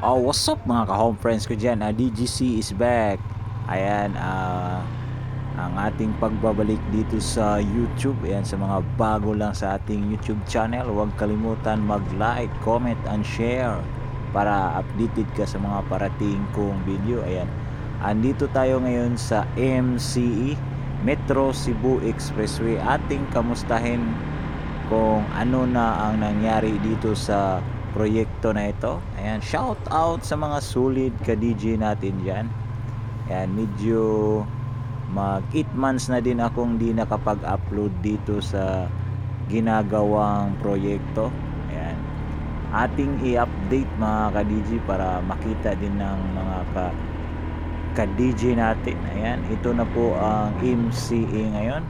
Oh, what's up mga ka-home friends ko dyan? Ah, DGC is back. Ayan, ah, ang ating pagbabalik dito sa YouTube. Ayan, sa mga bago lang sa ating YouTube channel. Huwag kalimutan mag-like, comment, and share para updated ka sa mga parating kong video. Ayan, andito tayo ngayon sa MCE, Metro Cebu Expressway. Ating kamustahin kung ano na ang nangyari dito sa proyekto na ito. Ayan, shout out sa mga solid ka DJ natin diyan. Ayan, medyo mag 8 months na din akong di nakapag-upload dito sa ginagawang proyekto. Ayan. Ating i-update mga ka-DJ para makita din ng mga ka ka-DJ natin. Ayan, ito na po ang MCA ngayon.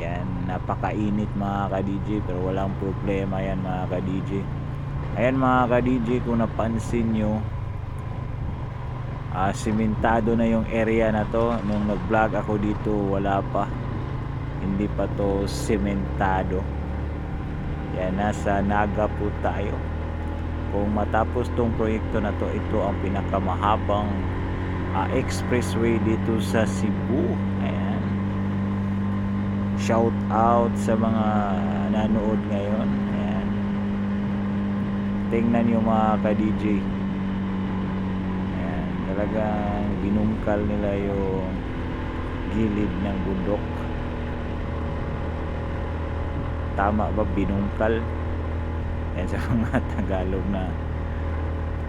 Yan, napakainit mga ka-DJ pero walang problema yan mga ka-DJ. Ayan mga ka-DJ kung napansin nyo, ah, simentado na yung area na to. Nung nag-vlog ako dito, wala pa. Hindi pa to sementado. Yan, nasa Naga po tayo. Kung matapos tong proyekto na to, ito ang pinakamahabang ah, expressway dito sa Cebu. Ayan shout out sa mga nanood ngayon tingnan nyo mga ka-DJ ayan talagang binungkal nila yung gilid ng bundok. Tama ba binungkal? Ayan sa mga Tagalog na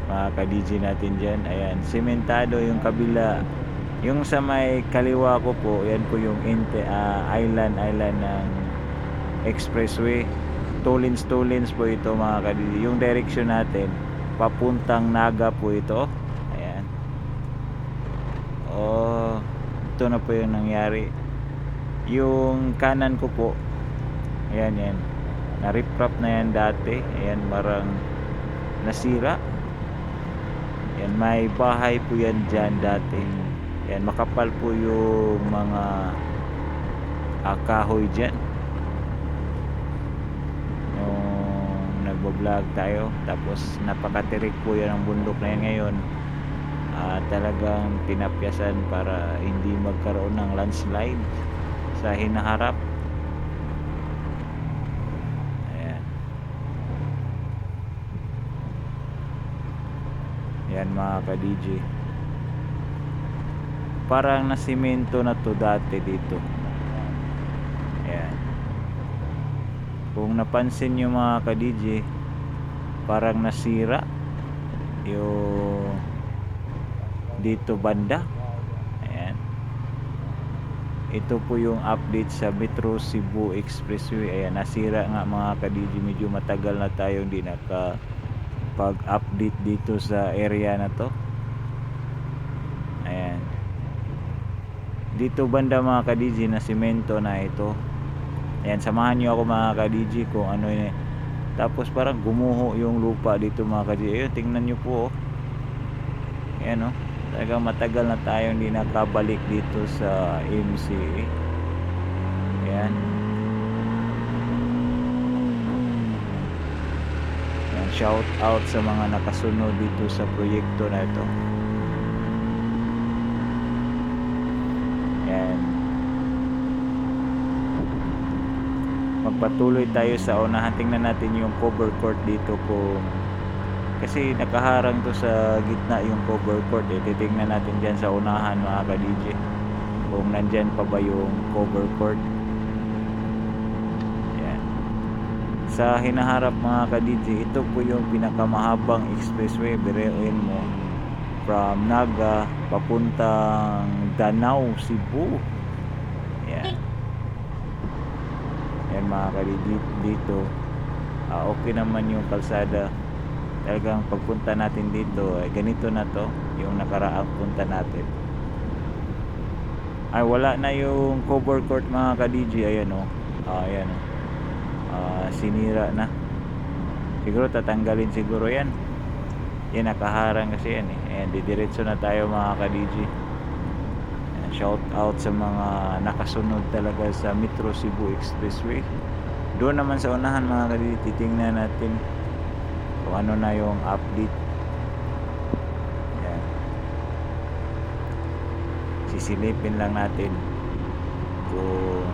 mga ka-DJ natin dyan. Ayan sementado yung kabila. Yung sa may kaliwa ko po, yan po yung inte, ah, island island ng expressway. Two lanes, two lanes po ito mga kadidi. Yung direction natin, papuntang Naga po ito. Ayan. Oh, ito na po yung nangyari. Yung kanan ko po, ayan yan. Na-riprap na yan dati. Ayan, marang nasira. Yan, may bahay po yan dyan dati. Yan, makapal po yung mga uh, kahoy dyan. Yung nagbablog tayo. Tapos napakatirik po yan ang bundok na yan ngayon. Uh, talagang tinapyasan para hindi magkaroon ng landslide sa hinaharap. Ayan. Yan mga ka-DJ parang nasimento na to dati dito ayan kung napansin nyo mga ka-DJ parang nasira yung dito banda. Ayan. Ito po yung update sa Metro Cebu Expressway. Ayan nasira nga mga ka-DJ medyo matagal na tayo hindi naka pag update dito sa area na to. Ayan. Dito banda mga ka-DJ na simento na ito. Ayan samahan nyo ako mga ka-DJ kung ano yun eh. Tapos parang gumuho yung lupa dito mga ka-DJ ayun tingnan nyo po oh. ayan oh. Talagang matagal na tayo hindi nakabalik dito sa MCA ayan. Ayan shout out sa mga nakasunod dito sa proyekto na ito Yan. Magpatuloy tayo sa unahan. Tingnan natin yung cover court dito kung kasi nakaharang to sa gitna yung cover court eh. Titingnan natin dyan sa unahan mga ka-DJ. Kung nandyan pa ba yung cover court. Yan. Sa hinaharap mga ka-DJ, ito po yung pinakamahabang expressway. Birein mo from Naga papuntang Danau, Cebu. Yan. Yan mga kalidit dito. Uh, okay naman yung kalsada. Talagang pagpunta natin dito, eh, ganito na to yung nakaraang punta natin. Ay wala na yung cover court mga ka-DJ ayan oh. Ah, ayan. Ah, sinira na. Siguro tatanggalin siguro 'yan yan nakaharang kasi yan eh ayan didiretso na tayo mga ka-DJ Shout out sa mga nakasunod talaga sa Metro Cebu Expressway. Doon naman sa unahan mga kadidi, titingnan natin kung ano na yung update. Yan. Sisilipin lang natin kung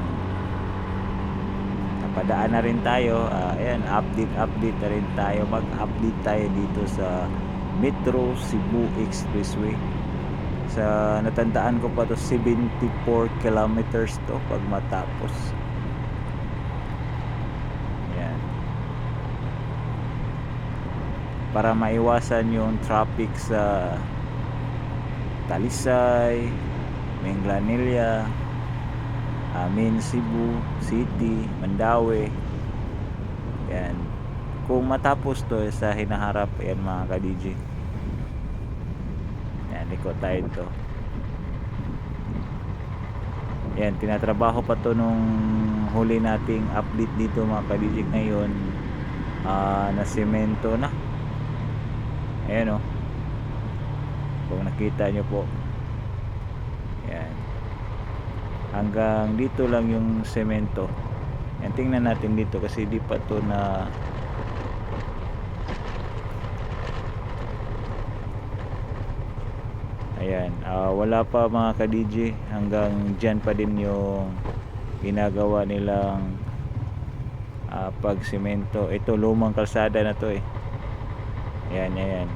napadaan na rin tayo. Uh, ayan, update update na rin tayo. Mag-update tayo dito sa Metro Cebu Expressway sa natandaan ko pa to 74 kilometers to pag matapos. Yan para maiwasan yung traffic sa Talisay Menglanilla Amin Cebu City Mandawi yan kung matapos to eh, sa hinaharap yan mga ka-DJ likod tayo to. Yan tinatrabaho pa to nung huli nating update dito mga ka-DJ ngayon. Ah, na semento na. Ayan o kung nakita nyo po. Yan. Hanggang dito lang yung semento. Yan tingnan natin dito kasi di pa to na ayan. Ah, wala pa mga ka DJ hanggang dyan pa din yung ginagawa nilang ah, pag semento ito lumang kalsada na to eh. Ayan ayan.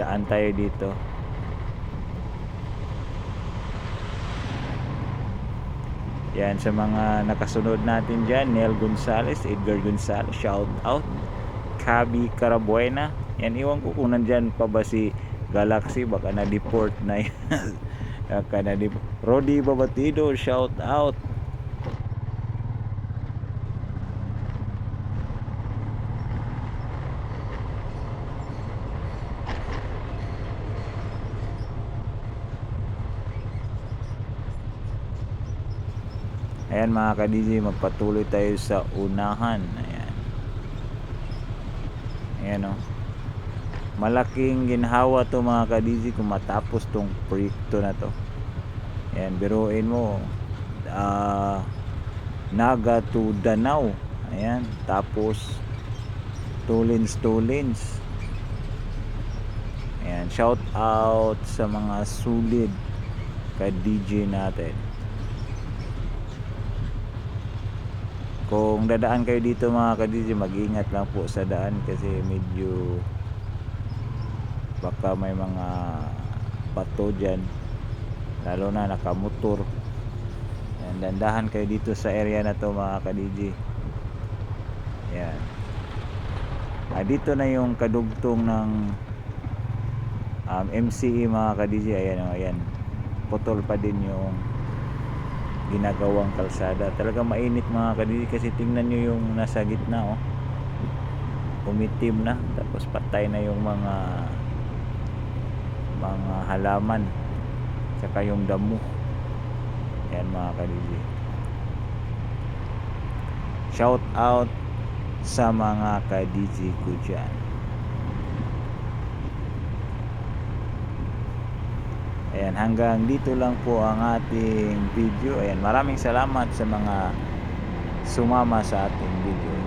Daan tayo dito. Yan sa mga nakasunod natin dyan Nel Gonzales, Edgar Gonzales shout out. Kabi Carabuena. Yan iwan ko kung nandyan pa ba si Galaxy baka na-deport na yan baka na Rodi Babatido shout out Ayan mga ka-DJ, magpatuloy tayo sa unahan. Ayan. Ayan o. Malaking ginhawa to mga ka-DJ kung matapos tong proyekto na to. Ayan, biruin mo. ah Naga to Danau. Ayan, tapos Tulins Tulins. Ayan, shout out sa mga solid ka-DJ natin. Kung dadaan kayo dito mga ka-DJ, mag-ingat lang po sa daan kasi medyo baka may mga bato dyan. Lalo na nakamotor. Yan, dandahan kayo dito sa area na to mga ka-DJ. Yan. Ah, dito na yung kadugtong ng um, MCE mga ka-DJ. Ayan, oh, ayan. Putol pa din yung ginagawang kalsada. Talaga mainit mga kadidi kasi tingnan nyo yung nasa gitna oh. Umitim na tapos patay na yung mga mga halaman saka yung damo. Yan mga kadidi. Shout out sa mga kadidi ko dyan. Ayan, hanggang dito lang po ang ating video. Ayan, maraming salamat sa mga sumama sa ating video.